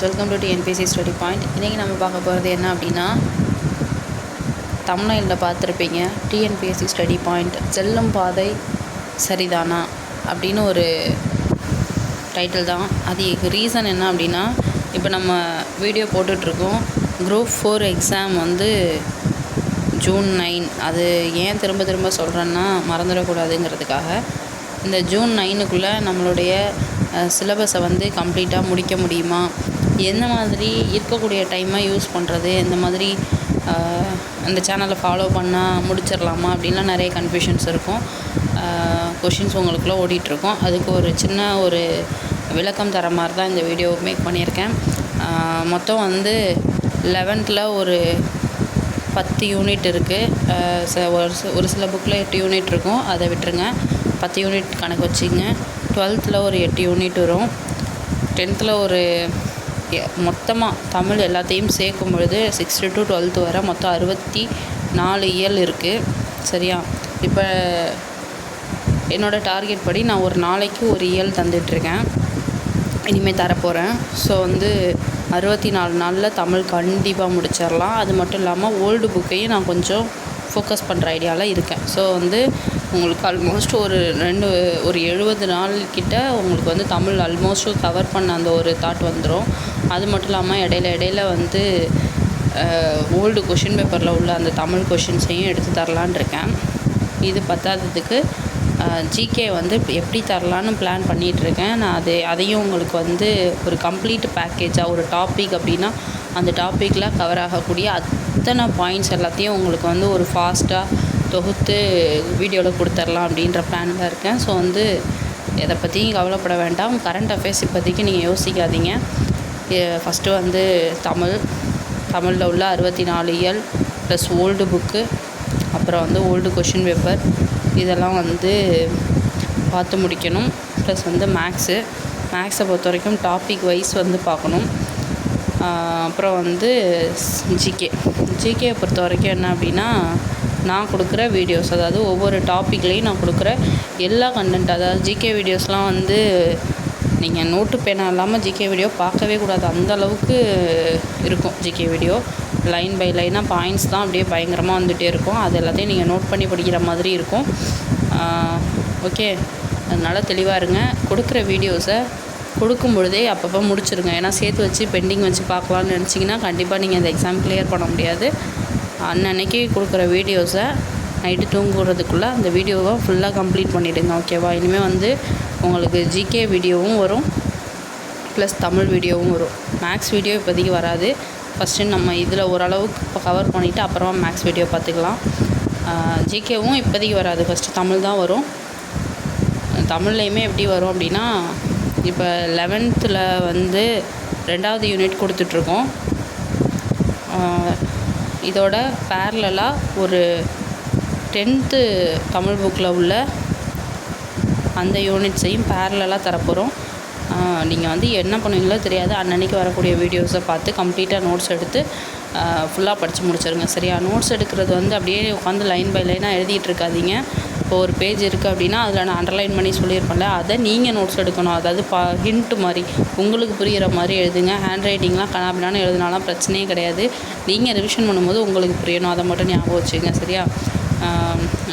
Welcome to TNPSC study point இன்றைக்கி நம்ம பார்க்க போகிறது என்ன அப்படின்னா தமிழ்நாட்டில் பார்த்துருப்பீங்க டிஎன்பிஎஸ்சி ஸ்டடி பாயிண்ட் செல்லும் பாதை சரிதானா அப்படின்னு ஒரு டைட்டில் தான். அதுக்கு ரீசன் என்ன அப்படின்னா இப்போ நம்ம வீடியோ போட்டுட்ருக்கோம். குரூப் ஃபோர் எக்ஸாம் வந்து ஜூன் நைன் அது ஏன் திரும்ப திரும்ப சொல்கிறேன்னா மறந்துடக்கூடாதுங்கிறதுக்காக. இந்த ஜூன் நைனுக்குள்ளே நம்மளுடைய சிலபஸை வந்து கம்ப்ளீட்டாக முடிக்க முடியுமா? எந்த மாதிரி இருக்கக்கூடிய டைமை யூஸ் பண்ணுறது இந்த மாதிரி அந்த சேனலை ஃபாலோ பண்ணால் முடிச்சிடலாமா? அப்படின்லாம் நிறைய கன்ஃபியூஷன்ஸ் இருக்கும். கொஷின்ஸ் உங்களுக்குள்ளே ஓடிட்டுருக்கோம் அதுக்கு ஒரு சின்ன ஒரு விளக்கம் தர மாதிரி தான் இந்த வீடியோ மேக் பண்ணியிருக்கேன். மொத்தம் வந்து லெவன்த்தில் ஒரு பத்து யூனிட் இருக்குது ஒரு ஒரு சில புக்கில் எட்டு யூனிட் இருக்கும். அதை விட்டுருங்க. பத்து யூனிட் கணக்கு வச்சுங்க. டுவெல்த்தில் ஒரு எட்டு யூனிட் வரும். டென்த்தில் ஒரு மொத்தமாக தமிழ் எல்லாத்தையும் சேர்க்கும் பொழுது சிக்ஸ்த்து டு டுவெல்த்து வர மொத்தம் அறுபத்தி நாலு இயல் இருக்குது சரியா? இப்போ என்னோடய டார்கெட் படி நான் ஒரு நாளைக்கு ஒரு இயல் தந்துட்டுருக்கேன். இனிமேல் தரப்போகிறேன் ஸோ வந்து அறுபத்தி நாலு நாளில் தமிழ் கண்டிப்பாக முடிச்சிடலாம் அது மட்டும் இல்லாமல் ஓல்டு புக்கையும் நான் கொஞ்சம் ஃபோக்கஸ் பண்ணுற ஐடியாவில் இருக்கேன். ஸோ வந்து உங்களுக்கு ஆல்மோஸ்ட் ஒரு ரெண்டு ஒரு எழுபது நாள் கிட்ட உங்களுக்கு வந்து தமிழ் ஆல்மோஸ்ட் கவர் பண்ண அந்த ஒரு தாட் வந்துடும் அது மட்டும் இல்லாமல் இடையில இடையில வந்து ஓல்டு கொஷின் பேப்பரில் உள்ள அந்த தமிழ் கொஷின்ஸையும் எடுத்து தரலான் இருக்கேன். இது பத்தாததுக்கு ஜிகே வந்து எப்படி தரலான்னு பிளான் பண்ணிகிட்ருக்கேன் நான் அது அதையும் உங்களுக்கு வந்து ஒரு கம்ப்ளீட் பேக்கேஜாக ஒரு டாபிக் அப்படின்னா அந்த டாப்பிக்கில் கவர் ஆகக்கூடிய அத்தனை பாயிண்ட்ஸ் எல்லாத்தையும் உங்களுக்கு வந்து ஒரு ஃபாஸ்ட்டாக தொகுத்து வீடியோவில் கொடுத்துர்லாம் அப்படின்ற பிளானில் இருக்கேன். ஸோ வந்து எதை பற்றியும் கவலைப்பட வேண்டாம். கரண்ட் அஃபேர்ஸ் இப்போதைக்கு நீங்கள் யோசிக்காதீங்க. ஃபஸ்ட்டு வந்து தமிழ். தமிழில் உள்ள அறுபத்தி நாலு இயல் ப்ளஸ் ஓல்டு புக்கு அப்புறம் வந்து ஓல்டு கொஷின் பேப்பர் இதெல்லாம் வந்து பார்த்து முடிக்கணும். ப்ளஸ் வந்து மேக்ஸு மேக்ஸை பொறுத்த வரைக்கும் டாபிக் வைஸ் வந்து பார்க்கணும். அப்புறம் வந்து ஜிகே ஜிகே பொறுத்த வரைக்கும் என்ன அப்படின்னா நான் கொடுக்குற வீடியோஸ் அதாவது ஒவ்வொரு டாப்பிக்லேயும் நான் கொடுக்குற எல்லா கண்டென்ட் அதாவது ஜிகே வீடியோஸ்லாம் வந்து நீங்கள் நோட்டு பேனா இல்லாமல் ஜிகே வீடியோ பார்க்கவே கூடாது. அந்த அளவுக்கு இருக்கும் ஜிகே வீடியோ லைன் பை லைனாக பாயிண்ட்ஸ் தான் அப்படியே பயங்கரமாக வந்துகிட்டே இருக்கும். அது எல்லாத்தையும் நீங்கள் நோட் பண்ணி படிக்கிற மாதிரி இருக்கும். ஓகே அதனால் தெளிவாக இருங்க. கொடுக்குற வீடியோஸை கொடுக்கும் பொழுதே அப்பப்போ முடிச்சிருங்க. ஏன்னா சேர்த்து வச்சு பெண்டிங் வச்சு பார்க்கலான்னு நினச்சிங்கன்னா கண்டிப்பாக நீங்கள் அந்த எக்ஸாம் கிளியர் பண்ண முடியாது. அன்னன்னைக்கு கொடுக்குற வீடியோஸை நைட்டு தூங்குறதுக்குள்ளே அந்த வீடியோவை ஃபுல்லாக கம்ப்ளீட் பண்ணிவிடுங்க ஓகேவா இனிமேல் வந்து உங்களுக்கு ஜிகே வீடியோவும் வரும். ப்ளஸ் தமிழ் வீடியோவும் வரும். மேக்ஸ் வீடியோ இப்போதைக்கு வராது. ஃபஸ்ட்டு நம்ம இதில் ஓரளவுக்கு இப்போ கவர் பண்ணிவிட்டு அப்புறமா மேக்ஸ் வீடியோ பார்த்துக்கலாம். ஜிகேவும் இப்போதைக்கு வராது. ஃபஸ்ட்டு தமிழ் தான் வரும். தமிழ்லையுமே எப்படி வரும் அப்படின்னா இப்போ லெவன்த்தில் வந்து ரெண்டாவது யூனிட் கொடுத்துட்ருக்கோம். இதோட பேரலாக ஒரு டென்த்து தமிழ் புக்கில் உள்ள அந்த யூனிட்ஸையும் பேரலாக தரப்போகிறோம் நீங்கள் வந்து என்ன பண்ணுவீங்களோ தெரியாது. அன்னன்னைக்கு வரக்கூடிய வீடியோஸை பார்த்து கம்ப்ளீட்டாக நோட்ஸ் எடுத்து ஃபுல்லாக படித்து முடிச்சிருங்க. சரியா? நோட்ஸ் எடுக்கிறது வந்து அப்படியே உட்காந்து லைன் பை லைனாக எழுதிட்டு இருக்காதீங்க. இப்போ ஒரு பேஜ் இருக்குது அப்படின்னா அதில் நான் அண்டர்லைன் பண்ணி சொல்லியிருப்பேன்ல அதை நீங்கள் நோட்ஸ் எடுக்கணும். அதாவது பா ஹிண்ட்டு மாதிரி உங்களுக்கு புரிகிற மாதிரி எழுதுங்க. ஹேண்ட் ரைட்டிங்லாம் கனாபினான்னு எழுதினாலாம் பிரச்சனையே கிடையாது. நீங்கள் ரிவிஷன் பண்ணும்போது உங்களுக்கு புரியணும். அதை மட்டும் ஞாபகம் வச்சுங்க சரியா?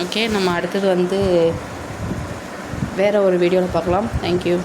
ஓகே நம்ம அடுத்தது வந்து வேறு ஒரு வீடியோவில் பார்க்கலாம். தேங்க்யூ